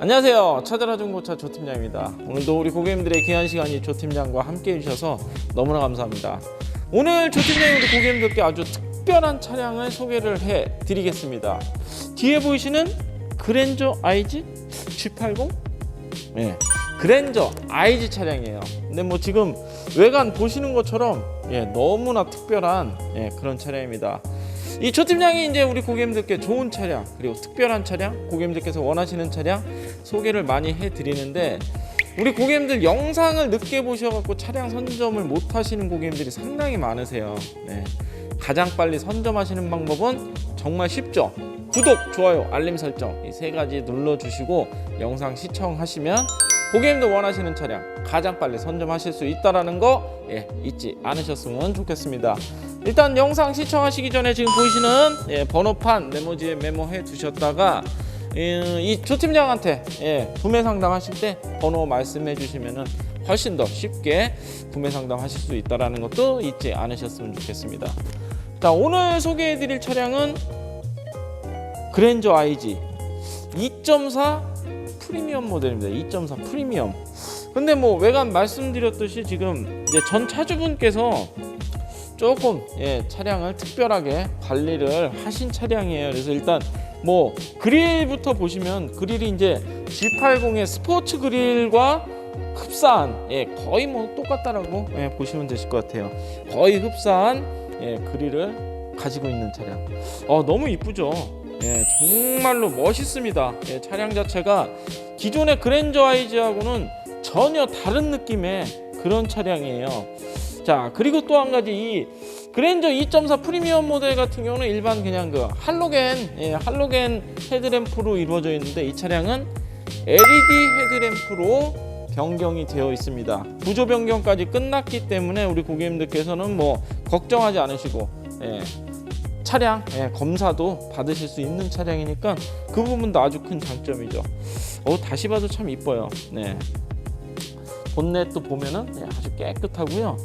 안녕하세요. 차들아 중고차 조팀장입니다. 오늘도 우리 고객님들의 귀한 시간이 조팀장과 함께 해주셔서 너무나 감사합니다. 오늘 조팀장이 우리 고객님들께 아주 특별한 차량을 소개를 해 드리겠습니다. 뒤에 보이시는 그랜저 IG G80? 네, 그랜저 IG 차량이에요. 근데 뭐 지금 외관 보시는 것처럼 예, 너무나 특별한 예, 그런 차량입니다. 이 조팀장이 이제 우리 고객님들께 좋은 차량 그리고 특별한 차량 고객님들께서 원하시는 차량 소개를 많이 해드리는데 우리 고객님들 영상을 늦게 보셔갖고 차량 선점을 못 하시는 고객님들이 상당히 많으세요. 네. 가장 빨리 선점하시는 방법은 정말 쉽죠. 구독, 좋아요, 알림 설정 이 세 가지 눌러주시고 영상 시청하시면 고객님들 원하시는 차량 가장 빨리 선점하실 수 있다라는 거 예, 잊지 않으셨으면 좋겠습니다. 일단 영상 시청하시기 전에 지금 보이시는 예, 번호판 메모지에 메모해 두셨다가 예, 이 조팀장한테 예, 구매 상담하실 때 번호 말씀해 주시면은 훨씬 더 쉽게 구매 상담하실 수 있다라는 것도 잊지 않으셨으면 좋겠습니다. 자 오늘 소개해 드릴 차량은 그랜저 IG 2.4 프리미엄 모델입니다. 2.4 프리미엄. 근데 뭐 외관 말씀드렸듯이 지금 이제 전 차주분께서 조금 예, 차량을 특별하게 관리를 하신 차량이에요. 그래서 일단 뭐 그릴부터 보시면 그릴이 이제 G80의 스포츠 그릴과 흡사한 예, 거의 뭐 똑같다라고 예, 보시면 되실 것 같아요. 거의 흡사한 예, 그릴을 가지고 있는 차량. 어, 너무 이쁘죠. 예, 정말로 멋있습니다. 예, 차량 자체가 기존의 그랜저 아이즈하고는 전혀 다른 느낌의 그런 차량이에요. 자, 그리고 또 한 가지 이 그랜저 2.4 프리미엄 모델 같은 경우는 일반 그냥 그 할로겐, 예, 할로겐 헤드램프로 이루어져 있는데 이 차량은 LED 헤드램프로 변경이 되어 있습니다. 구조 변경까지 끝났기 때문에 우리 고객님들께서는 뭐 걱정하지 않으시고 예, 차량 예, 검사도 받으실 수 있는 차량이니까 그 부분도 아주 큰 장점이죠. 어, 다시 봐도 참 이뻐요. 네. 본넷도 보면은 예, 아주 깨끗하고요.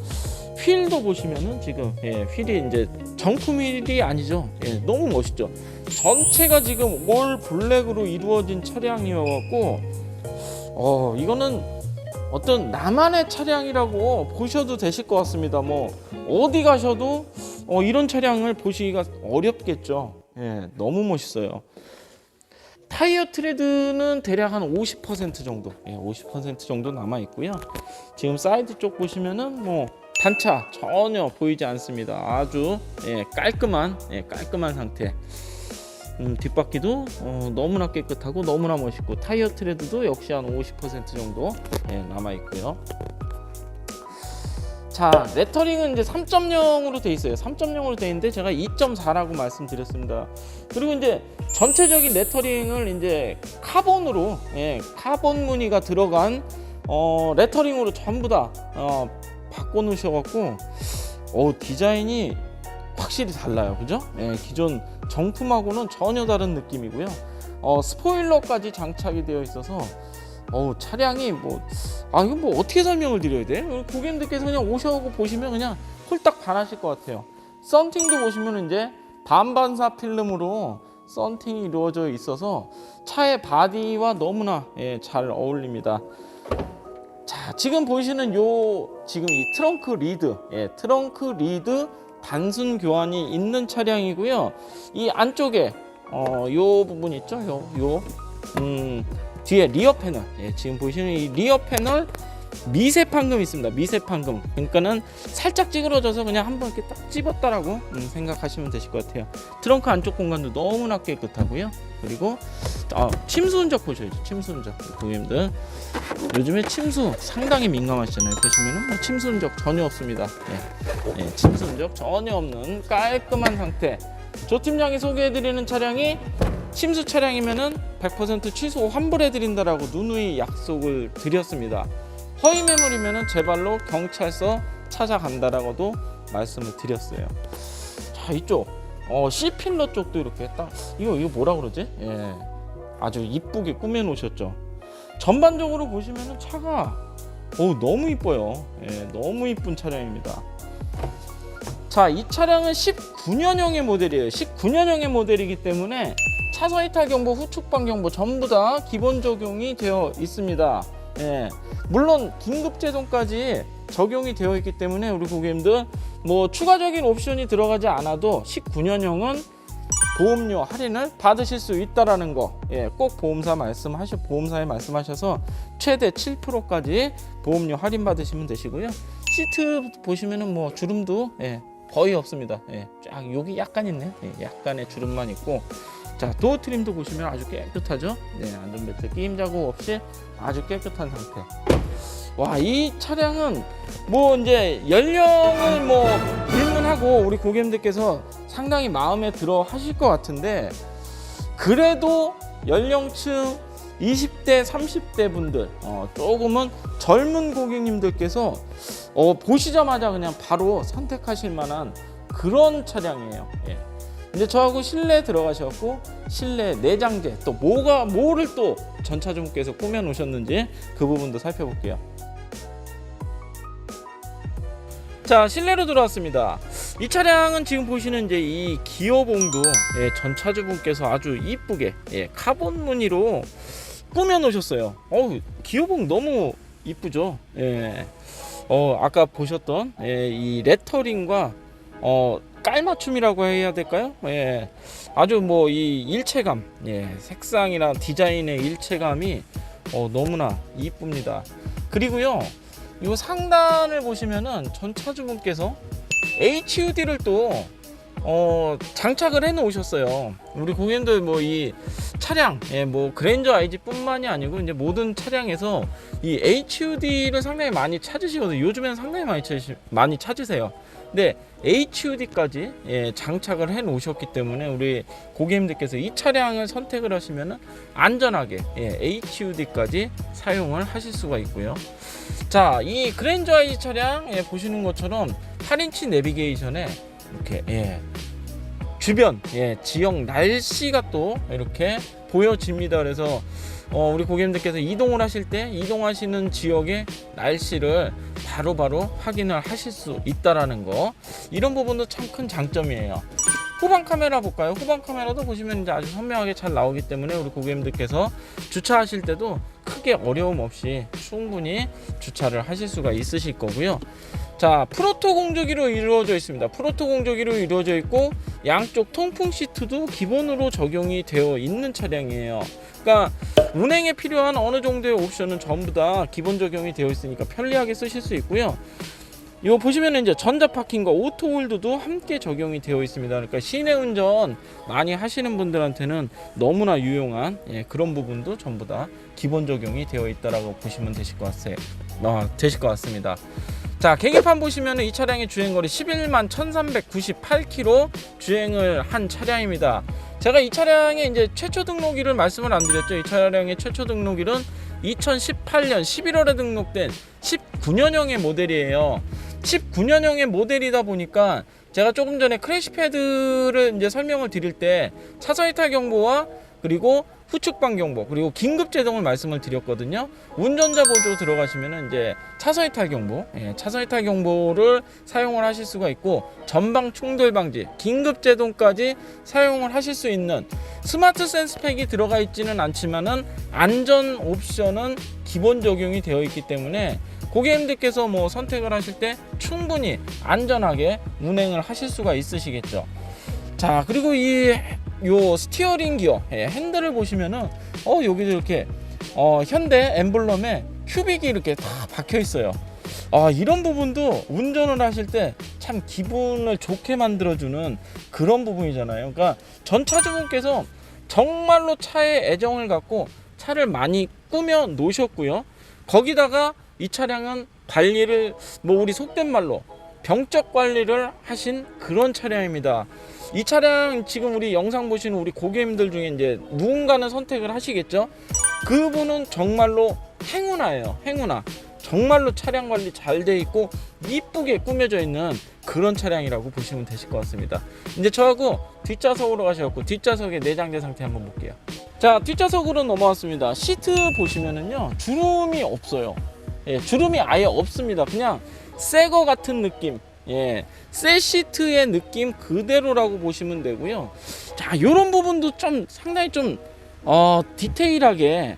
휠도 보시면은 지금 예, 휠이 이제 정품 휠이 아니죠. 예, 너무 멋있죠. 전체가 지금 올 블랙으로 이루어진 차량이어갖고 어 이거는 어떤 나만의 차량이라고 보셔도 되실 것 같습니다. 뭐 어디 가셔도 어, 이런 차량을 보시기가 어렵겠죠. 예, 너무 멋있어요. 타이어 트레드는 대략 한 50% 정도, 예, 50% 정도 남아 있고요. 지금 사이드 쪽 보시면은 뭐 단차 전혀 보이지 않습니다. 아주 예, 깔끔한 예, 깔끔한 상태. 음, 뒷바퀴도 어, 너무나 깨끗하고 너무나 멋있고 타이어 트레드도 역시 한 50% 정도 예, 남아 있고요. 자, 레터링은 이제 3.0으로 돼 있어요. 3.0으로 돼 있는데 제가 2.4라고 말씀드렸습니다. 그리고 이제 전체적인 레터링을 이제 카본으로 예, 카본 무늬가 들어간 어, 레터링으로 전부 다 어, 바꿔 놓으셔 갖고 어, 디자인이 확실히 달라요. 그죠? 예, 기존 정품하고는 전혀 다른 느낌이고요. 어, 스포일러까지 장착이 되어 있어서 어우 차량이 뭐아 이거 뭐 어떻게 설명을 드려야 돼? 고객님들께서 그냥 오셔고 보시면 그냥 홀딱 반하실 것 같아요. 썬팅도 보시면 이제 반반사 필름으로 썬팅이 이루어져 있어서 차의 바디와 너무나 예, 잘 어울립니다. 자 지금 보이시는 요 지금 이 트렁크 리드 예, 트렁크 리드 단순 교환이 있는 차량이고요. 이 안쪽에 어, 요 부분 있죠? 요, 요, 음, 뒤에 리어 패널. 예, 지금 보시는 이 리어 패널 미세 판금 있습니다. 미세 판금. 그러니까는 살짝 찌그러져서 그냥 한번 이렇게 딱 집었다라고 음, 생각하시면 되실 것 같아요. 트렁크 안쪽 공간도 너무나 깨끗하고,요 그리고 아, 침수 흔적 보셔야죠. 침수 흔적. 고객님들 요즘에 침수 상당히 민감하시잖아요. 보시면은 뭐 침수 흔적 전혀 없습니다. 예, 예, 침수 흔적 전혀 없는 깔끔한 상태. 조 팀장이 소개해드리는 차량이 침수 차량이면은 100% 취소 환불해드린다라고 누누이 약속을 드렸습니다. 허위 매물이면은 제 발로 경찰서 찾아간다라고도 말씀을 드렸어요. 자 이쪽 어 C 필러 쪽도 이렇게 딱 이거 이거 뭐라 그러지? 예, 아주 이쁘게 꾸며 놓으셨죠. 전반적으로 보시면은 차가 어 너무 이뻐요. 예, 너무 이쁜 차량입니다. 자, 이 차량은 19년형의 모델이에요. 19년형의 모델이기 때문에 차선 이탈 경보, 후측방 경보 전부 다 기본 적용이 되어 있습니다. 예. 물론 긴급 제동까지 적용이 되어 있기 때문에 우리 고객님들 뭐 추가적인 옵션이 들어가지 않아도 19년형은 보험료 할인을 받으실 수 있다라는 거, 예, 꼭 보험사 말씀하셔 보험사에 말씀하셔서 최대 7%까지 보험료 할인 받으시면 되시고요. 시트 보시면은 뭐 주름도 예, 거의 없습니다. 예, 쫙 여기 약간 있네요. 예, 약간의 주름만 있고, 자 도어 트림도 보시면 아주 깨끗하죠. 네, 안전벨트 끼임 자국 없이 아주 깨끗한 상태. 와, 이 차량은 뭐 이제 연령을 뭐 불문하고 우리 고객님들께서 상당히 마음에 들어 하실 것 같은데 그래도 연령층 20대, 30대 분들 어, 조금은 젊은 고객님들께서 어, 보시자마자 그냥 바로 선택하실 만한 그런 차량이에요. 예. 이제 저하고 실내 들어가셨고 실내 내장재 또 뭐가 뭐를 또 전차주분께서 꾸며 놓으셨는지 그 부분도 살펴볼게요. 자 실내로 들어왔습니다. 이 차량은 지금 보시는 이제 이 기어봉도 예, 전차주분께서 아주 이쁘게 예, 카본 무늬로 꾸며 놓으셨어요. 어우 기어봉 너무 이쁘죠. 예. 어 아까 보셨던 예, 이 레터링과 어 깔맞춤이라고 해야 될까요? 예. 아주 뭐 이 일체감, 예, 색상이나 디자인의 일체감이 어, 너무나 이쁩니다. 그리고요, 이 상단을 보시면은 전 차주분께서 HUD를 또 어, 장착을 해 놓으셨어요. 우리 고객님들 뭐 이 차량, 예, 뭐 그랜저 IG뿐만이 아니고 이제 모든 차량에서 이 HUD를 상당히 많이 찾으시거든요. 요즘에는 상당히 많이 찾으시, 많이 찾으세요. 근데 HUD까지 예, 장착을 해 놓으셨기 때문에 우리 고객님들께서 이 차량을 선택을 하시면은 안전하게 예, HUD까지 사용을 하실 수가 있고요. 자, 이 그랜저 i 차량 예, 보시는 것처럼 8인치 내비게이션에 이렇게 예, 주변 예, 지역 날씨가 또 이렇게 보여집니다. 그래서 어, 우리 고객님들께서 이동을 하실 때 이동하시는 지역의 날씨를 바로 바로 확인을 하실 수 있다라는 거 이런 부분도 참 큰 장점이에요. 후방 카메라 볼까요? 후방 카메라도 보시면 이제 아주 선명하게 잘 나오기 때문에 우리 고객님들께서 주차하실 때도 크게 어려움 없이 충분히 주차를 하실 수가 있으실 거고요. 자, 프로토 공조기로 이루어져 있습니다. 프로토 공조기로 이루어져 있고 양쪽 통풍 시트도 기본으로 적용이 되어 있는 차량이에요. 그러니까 운행에 필요한 어느 정도의 옵션은 전부 다 기본 적용이 되어 있으니까 편리하게 쓰실 수 있고요. 이거 보시면 이제 전자 파킹과 오토 홀드도 함께 적용이 되어 있습니다. 그러니까 시내 운전 많이 하시는 분들한테는 너무나 유용한 예, 그런 부분도 전부 다 기본 적용이 되어 있다라고 보시면 되실 것 같아요. 어, 되실 것 같습니다. 자 계기판 보시면 이 차량의 주행거리 11만 1398km 주행을 한 차량입니다. 제가 이 차량의 이제 최초 등록일을 말씀을 안 드렸죠. 이 차량의 최초 등록일은 2018년 11월에 등록된 19년형의 모델이에요. 19년형의 모델이다 보니까 제가 조금 전에 크래시 패드를 이제 설명을 드릴 때 차선 이탈 경보와 그리고 후측방 경보 그리고 긴급 제동을 말씀을 드렸거든요. 운전자 보조 들어가시면은 이제 차선 이탈 경보, 예, 차선 이탈 경보를 사용을 하실 수가 있고 전방 충돌 방지, 긴급 제동까지 사용을 하실 수 있는 스마트 센스 팩이 들어가 있지는 않지만은 안전 옵션은 기본 적용이 되어 있기 때문에 고객님들께서 뭐 선택을 하실 때 충분히 안전하게 운행을 하실 수가 있으시겠죠. 자 그리고 이 요 스티어링 기어 예, 핸들을 보시면은 어 여기도 이렇게 어 현대 엠블럼에 큐빅이 이렇게 다 박혀 있어요. 아 이런 부분도 운전을 하실 때 참 기분을 좋게 만들어주는 그런 부분이잖아요. 그러니까 전 차주분께서 정말로 차에 애정을 갖고 차를 많이 꾸며 놓으셨고요. 거기다가 이 차량은 관리를 뭐 우리 속된 말로 병적 관리를 하신 그런 차량입니다. 이 차량 지금 우리 영상 보시는 우리 고객님들 중에 이제 누군가는 선택을 하시겠죠. 그분은 정말로 행운아예요. 행운아. 정말로 차량 관리 잘 돼 있고 이쁘게 꾸며져 있는 그런 차량이라고 보시면 되실 것 같습니다. 이제 저하고 뒷좌석으로 가셔갖고 뒷좌석의 내장재 상태 한번 볼게요. 자, 뒷좌석으로 넘어왔습니다. 시트 보시면은요, 주름이 없어요. 예, 주름이 아예 없습니다. 그냥 새거 같은 느낌. 예, 새 시트의 느낌 그대로라고 보시면 되고요. 자, 이런 부분도 좀 상당히 좀 어, 디테일하게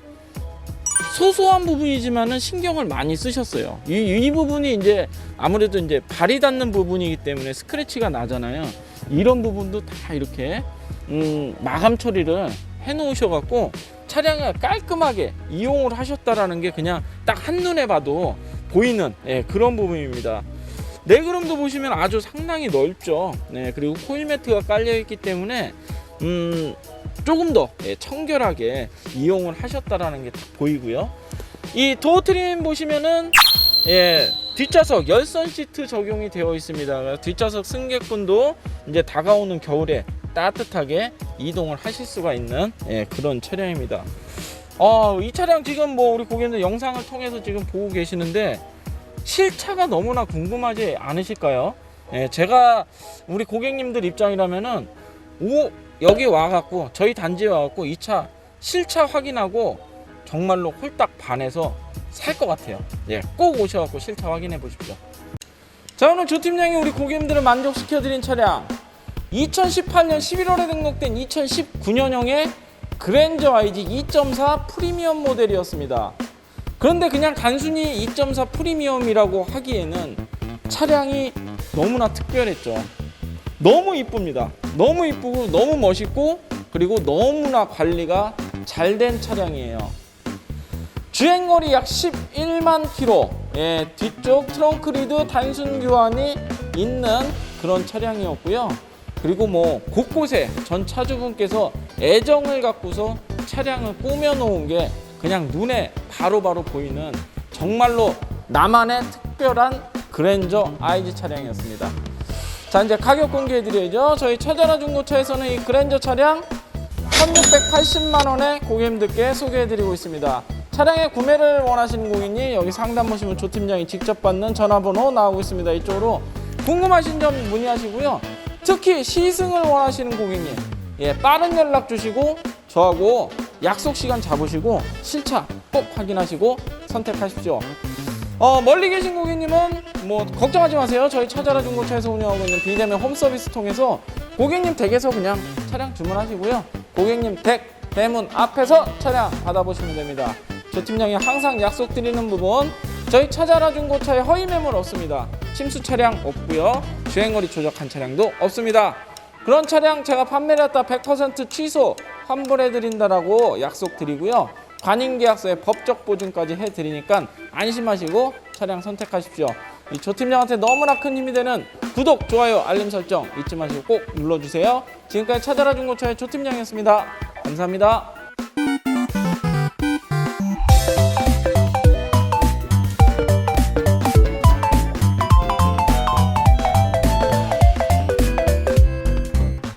소소한 부분이지만은 신경을 많이 쓰셨어요. 이, 이 부분이 이제 아무래도 이제 발이 닿는 부분이기 때문에 스크래치가 나잖아요. 이런 부분도 다 이렇게 음, 마감 처리를 해 놓으셔갖고 차량을 깔끔하게 이용을 하셨다라는 게 그냥 딱 한눈에 봐도 보이는 예, 그런 부분입니다. 레그룸도 보시면 아주 상당히 넓죠. 네, 그리고 코일 매트가 깔려 있기 때문에 음, 조금 더 예, 청결하게 이용을 하셨다라는 게딱 보이고요. 이 도어 트림 보시면은 예, 뒷좌석 열선 시트 적용이 되어 있습니다. 뒷좌석 승객분도 이제 다가오는 겨울에 따뜻하게 이동을 하실 수가 있는 예, 그런 차량입니다. 어, 이 차량 지금 뭐 우리 고객님들 영상을 통해서 지금 보고 계시는데 실차가 너무나 궁금하지 않으실까요? 예, 제가 우리 고객님들 입장이라면은 오 여기 와갖고 저희 단지에 와갖고 이 차 실차 확인하고 정말로 홀딱 반해서 살 것 같아요. 예, 꼭 오셔갖고 실차 확인해 보십시오. 자 오늘 조 팀장이 우리 고객님들을 만족시켜드린 차량 2018년 11월에 등록된 2019년형의 그랜저 IG 2.4 프리미엄 모델이었습니다. 그런데 그냥 단순히 2.4 프리미엄이라고 하기에는 차량이 너무나 특별했죠. 너무 이쁩니다. 너무 이쁘고 너무 멋있고 그리고 너무나 관리가 잘 된 차량이에요. 주행거리 약 11만 킬로. 예, 뒤쪽 트렁크 리드 단순 교환이 있는 그런 차량이었고요. 그리고 뭐 곳곳에 전 차주분께서 애정을 갖고서 차량을 꾸며 놓은 게 그냥 눈에 바로 바로 보이는 정말로 나만의 특별한 그랜저 IG 차량이었습니다. 자 이제 가격 공개해 드려야죠. 저희 차자나 중고차에서는 이 그랜저 차량 1680만 원에 고객님들께 소개해 드리고 있습니다. 차량의 구매를 원하시는 고객님 여기 상담 보시면 조 팀장이 직접 받는 전화번호 나오고 있습니다. 이쪽으로 궁금하신 점 문의하시고요. 특히 시승을 원하시는 고객님 예, 빠른 연락 주시고 저하고 약속 시간 잡으시고 실차 꼭 확인하시고 선택하십시오. 어, 멀리 계신 고객님은 뭐 걱정하지 마세요. 저희 차자라 중고차에서 운영하고 있는 비대면 홈서비스 통해서 고객님 댁에서 그냥 차량 주문하시고요. 고객님 댁 대문 앞에서 차량 받아보시면 됩니다. 조 팀장이 항상 약속드리는 부분 저희 차자라 중고차에 허위 매물 없습니다. 침수 차량 없고요. 주행거리 조작한 차량도 없습니다. 그런 차량 제가 판매를 했다 100% 취소 환불해드린다라고 약속드리고요. 관인계약서에 법적 보증까지 해드리니까 안심하시고 차량 선택하십시오. 이 조팀장한테 너무나 큰 힘이 되는 구독, 좋아요, 알림 설정 잊지 마시고 꼭 눌러주세요. 지금까지 찾아라 중고차의 조팀장이었습니다. 감사합니다.